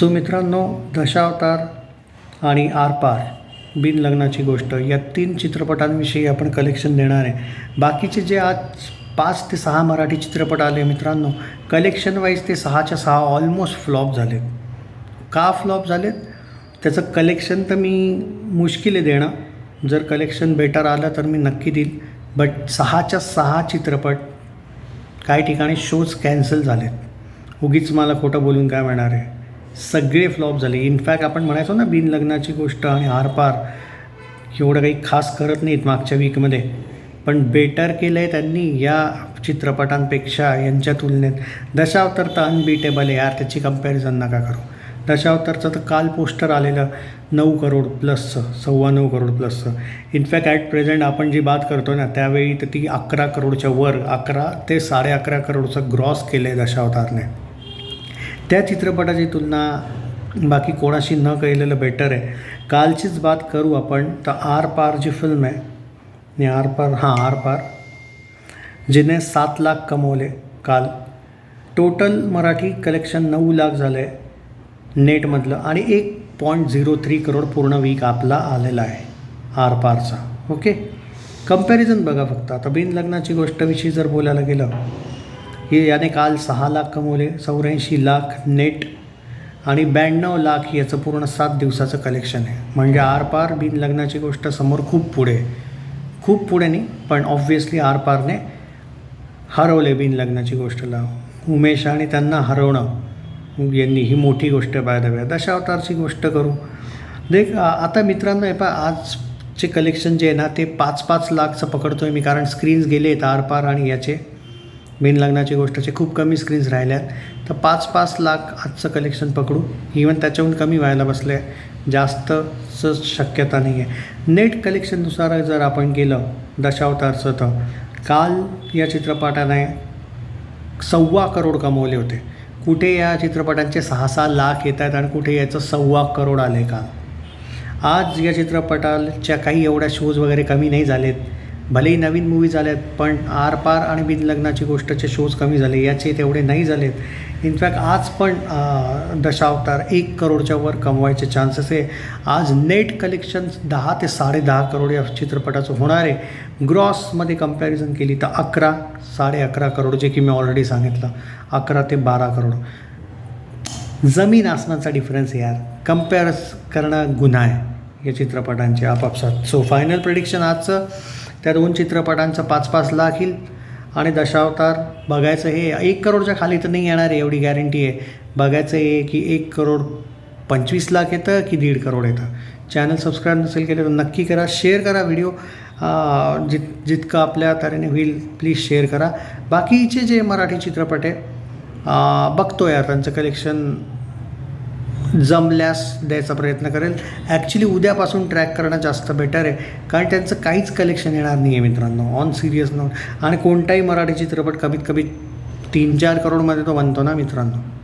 So मित्रांनो दशावतार आणि आरपार बिन लग्नाची गोष्ट. या तीन चित्रपटांविषयी आपण कलेक्शन देणार आहे. बाकीचे जे आज पाच ते सहा मराठी चित्रपट आले मित्रांनो कलेक्शन वाईज ते सहाच्या सहा ऑलमोस्ट फ्लॉप झालेत. का फ्लॉप झालेत? त्याचं कलेक्शन तर मी मुश्किल आहे देणं जर कलेक्शन बेटर आलं तर मी नक्की देईल. बट सहाच्या सहा चित्रपट काही ठिकाणी शोज कॅन्सल झालेत. उगीच मला खोटं बोलून काय मिळणार आहे? सगळे फ्लॉप झाले. इनफॅक्ट आपण म्हणायचो ना बिन लग्नाची गोष्ट आणि आरपार एवढं काही खास करत नाहीत मागच्या वीकमध्ये पण बेटर केलं आहे त्यांनी या चित्रपटांपेक्षा यांच्या तुलनेत. दशावतार तर अनबिटेबल आहे यार त्याची कंपॅरिझन नका करू. दशावतारचं तर काल पोस्टर आलेलं नऊ करोड प्लसचं सव्वा नऊ करोड प्लसचं इनफॅक्ट ॲट प्रेझेंट आपण जी बात करतो ना त्यावेळी तर ती अकरा करोडच्या वर अकरा ते साडे अकरा करोडचं ग्रॉस केलं आहे दशावतारने. त्या चित्रपटाची तुलना बाकी कोणाशी न केलेलं बेटर आहे. कालचीच बात करू आपण तर आर पार जी फिल्म आहे आणि आर पार हां आर पार जिने सात लाख कमवले काल. टोटल मराठी कलेक्शन नऊ लाख झालं आहे नेटमधलं आणि एक पॉईंट झिरो थ्री करोड पूर्ण वीक आपला आलेला आहे आर पारचा. ओके कंपॅरिझन बघा फक्त. आता बिन लग्नाची गोष्टविषयी जर बोलायला गेलं हे याने काल सहा लाख कमवले चौऱ्याऐंशी लाख नेट आणि ब्याण्णव लाख याचं पूर्ण सात दिवसाचं कलेक्शन आहे. म्हणजे आरपार बिन लग्नाची गोष्ट समोर खूप पुढे खूप पुढे नाही पण ऑब्व्हियसली आरपारने हरवले बिन लग्नाची गोष्टला. उमेश आणि त्यांना हरवणं यांनी ही मोठी गोष्ट पाहायला वे दशावतारची गोष्ट करू. देख आता मित्रांनो हे पा आजचे कलेक्शन जे आहे ना ते पाच पाच लाखचं पकडतो आहे मी कारण स्क्रीन्स गेले आहेत आरपार आणि याचे. बिन लग्नाची गोष्टचे खूप कमी स्क्रीन्स राहिल्यात. तर पाच पाच लाख आजचं कलेक्शन पकडू. इवन त्याच्याहून कमी व्हायला बसलं आहे जास्तच शक्यता नाही आहे नेट कलेक्शननुसार जर आपण गेलं दशावतारचं तर काल या चित्रपटाने सव्वा करोड कमवले होते. कुठे या चित्रपटांचे सहा सहा लाख येत आहेत आणि कुठे याचं सव्वा करोड आले का आज या चित्रपटाच्या काही एवढ्या शोज वगैरे कमी नाही झालेत. भलेही नवीन मूवी आहेत पण आरपार आणि बिन लग्नाची गोष्टचे शोज कमी झाले याचे तेवढे नाही झालेत. इनफॅक्ट आज पण दशावतार एक करोडच्या वर कमवायचे चान्सेस आहे. आज नेट कलेक्शन दहा ते साडे दहा करोड या चित्रपटाचं होणार आहे. ग्रॉसमध्ये कंपॅरिझन केली तर अकरा साडे अकरा करोड जे की मी ऑलरेडी सांगितलं. अकरा ते बारा करोड. जमीन आसमानचा डिफरन्स यार. कंपेअर करणं गुन्हा आहे या चित्रपटांचे आपापसात. सो फायनल प्रडिक्शन आजचं. त्या दोन चित्रपटांचं पाच पाच लाख येईल. आणि दशावतार बघायचं हे एक करोडच्या खाली तर नाही येणार आहे एवढी गॅरंटी आहे. बघायचं हे की एक करोड पंचवीस लाख येतं की दीड करोड येतं. चॅनल सबस्क्राईब नसेल केलं तर नक्की करा शेअर करा व्हिडिओ जित जितकं आपल्या तऱ्हेने होईल प्लीज शेअर करा. बाकीचे जे मराठी चित्रपट आहे बघतो यार त्यांचं कलेक्शन जमल्यास द्यायचा प्रयत्न करेल. ॲक्च्युली उद्यापासून ट्रॅक करणं जास्त बेटर आहे. कारण त्यांचं काहीच कलेक्शन येणार नाही आहे मित्रांनो. ऑन सिरियस नोट आणि कोणताही मराठी चित्रपट कमीत कमी तीन चार करोडमध्ये तो बनतो ना मित्रांनो.